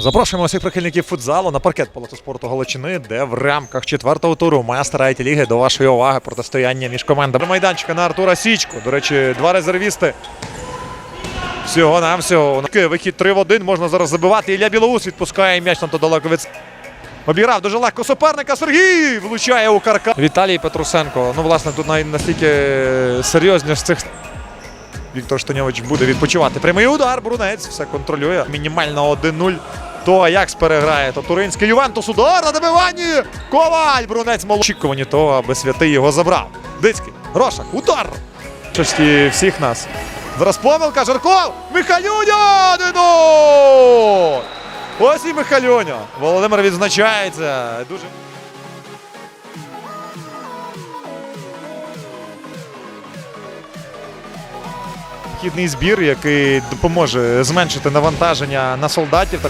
Запрошуємо всіх прихильників футзалу на паркет Палацу спорту Галичини, де в рамках четвертого туру майстер IT ліги до вашої уваги протистояння між командами майданчика на Артура Січку. До речі, два резервісти. Всього на всього. Вихід 3 в 1. Можна зараз забивати. Ілля Білоус відпускає м'яч там то далеко від. Обіграв дуже легко суперника. Сергій влучає у карка. Віталій Петрусенко. Ну, власне, тут настільки серйозні з цих. Віктор Штаньович буде відпочивати. Прямий удар, Брунець все контролює. Мінімально 1-0. То Аякс переграє, то Туринський Ювентус удар на добиванні. Коваль! Брунець молодий. Очікувані того, аби святий його забрав. Дицький, Рошак, удар! Щості всіх нас. Зараз помилка, Жарков! Михалюня! 1-0! Ось і Михалюня. Володимир відзначається. Дуже. Хідний збір, який допоможе зменшити навантаження на солдатів.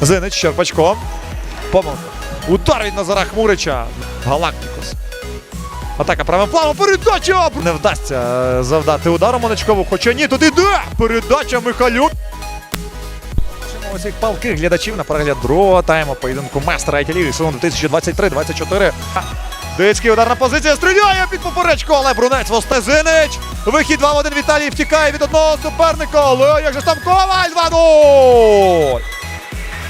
Зинич Щерпачком. Помилка. Удар від Назара Хмурича. Галактикус. Атака правим планом. Передача! Не вдасться е, завдати удару Моночкову. Хоча ні, тут іде! Передача Михалюк. Усіх палких глядачів на перегляд другого тайму поєдинку IT Ліги сезон 2023-24. Дицький ударна позиція стріляє під поперечку, але Брунець Востезинич. Вихід 2-1 Віталій втікає від одного суперника. Але як же Коваль 2-0!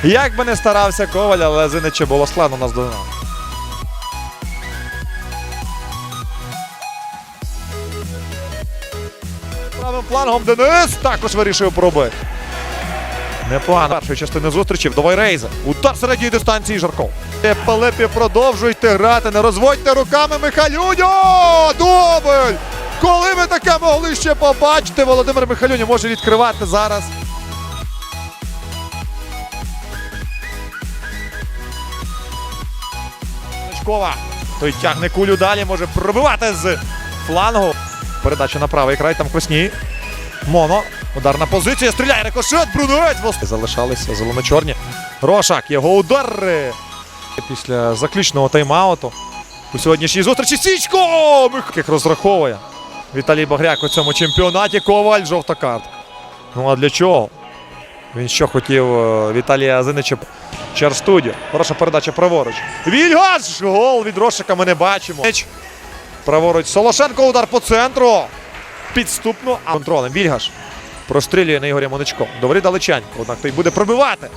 Як би не старався Коваль, але Зинича було складно наздогнати. Правим флангом Денис також вирішив пробити. Непогано. Першої частини зустрічі вдовий Рейза. Удар середньої дистанції Жарков. Пелепі продовжуйте грати, не розводьте руками Михалюньо! Дубль! Коли ви таке могли ще побачити, Володимир Михалюньо може відкривати зараз. Ночкова. Той тягне кулю далі, може пробивати з флангу. Передача на правий край, там Косні. Моно. Ударна позиція. Стріляє рикошет. Брунець. Залишалися зелено-чорні. Рошак. Його удар. Після заключного тайм-ауту. У сьогоднішній зустрічі Січко! Яких розраховує. Віталій Багряк у цьому чемпіонаті. Коваль. Жовта картка. Ну а для чого? Він що хотів е, Віталія Зинича Черстудіо. Хороша передача праворуч. Вільгаш! Гол від Рошика ми не бачимо. Праворуч. Солошенко удар по центру. Підступно. А контролем. Вільгаш. Прострілює на Ігоря Моничко. Доволі далеченько. Однак той буде пробивати.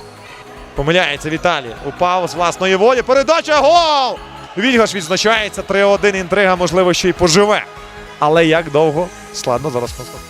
Помиляється Віталій. Упав з власної волі. Передача гол! Вільгаш відзначається. 3-1. Інтрига, можливо, ще й поживе. Але як довго? Складно зараз констатувати.